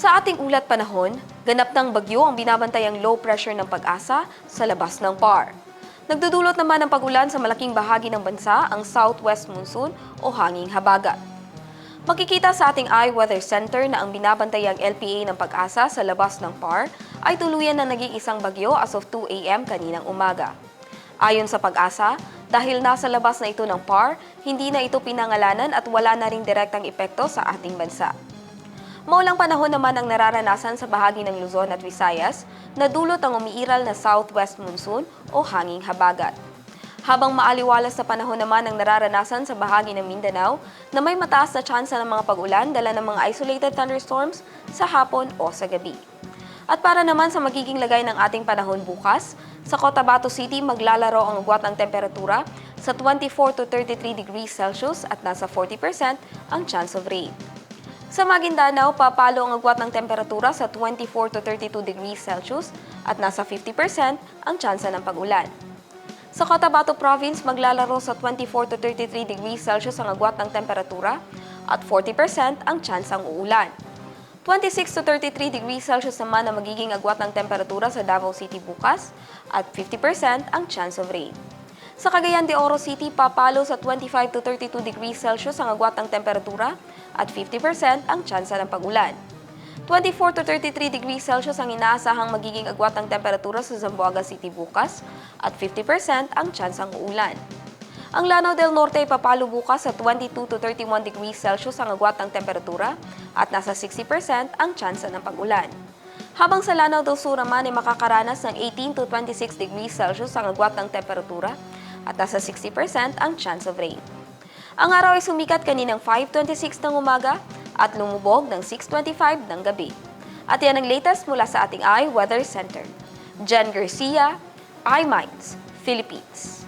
Sa ating ulat panahon, ganap ng bagyo ang binabantayang low pressure ng pag-asa sa labas ng PAR. Nagdudulot naman ng pagulan sa malaking bahagi ng bansa ang southwest monsoon o hanging habagat. Makikita sa ating iWeather Center na ang binabantayang LPA ng pag-asa sa labas ng PAR ay tuluyan na naging isang bagyo as of 2 a.m. kaninang umaga. Ayon sa pag-asa, dahil nasa labas na ito ng PAR, hindi na ito pinangalanan at wala na ring direktang epekto sa ating bansa. Maulang panahon naman ang nararanasan sa bahagi ng Luzon at Visayas na dulot ang umiiral na southwest monsoon o hanging habagat. Habang maaliwalas na panahon naman ang nararanasan sa bahagi ng Mindanao na may mataas na tsansa ng mga pag-ulan dala ng mga isolated thunderstorms sa hapon o sa gabi. At para naman sa magiging lagay ng ating panahon bukas, sa Cotabato City maglalaro ang ugwat ng temperatura sa 24 to 33 degrees Celsius at nasa 40% ang chance of rain. Sa Maguindanao, papalo ang agwat ng temperatura sa 24 to 32 degrees Celsius at nasa 50% ang tsansa ng pag-ulan. Sa Cotabato Province, maglalaro sa 24 to 33 degrees Celsius ang agwat ng temperatura at 40% ang tsansang uulan. 26 to 33 degrees Celsius naman ang magiging agwat ng temperatura sa Davao City bukas at 50% ang chance of rain. Sa Cagayan de Oro City, papalo sa 25 to 32 degrees Celsius ang agwat ng temperatura at 50% ang tsansa ng pag-ulan. 24 to 33 degrees Celsius ang inaasahang magiging agwat ng temperatura sa Zamboanga City bukas at 50% ang tsansang uulan. Ang Lanao del Norte ay papalo bukas sa 22 to 31 degrees Celsius ang agwat ng temperatura at nasa 60% ang tsansa ng pag-ulan. Habang sa Lanao del Sur naman ay makakaranas ng 18 to 26 degrees Celsius ang agwat ng temperatura at nasa 60% ang chance of rain. Ang araw ay sumikat kaninang 5.26 ng umaga at lumubog ng 6.25 ng gabi. At yan ang latest mula sa ating iWeather Center. Jen Garcia, iMinds, Philippines.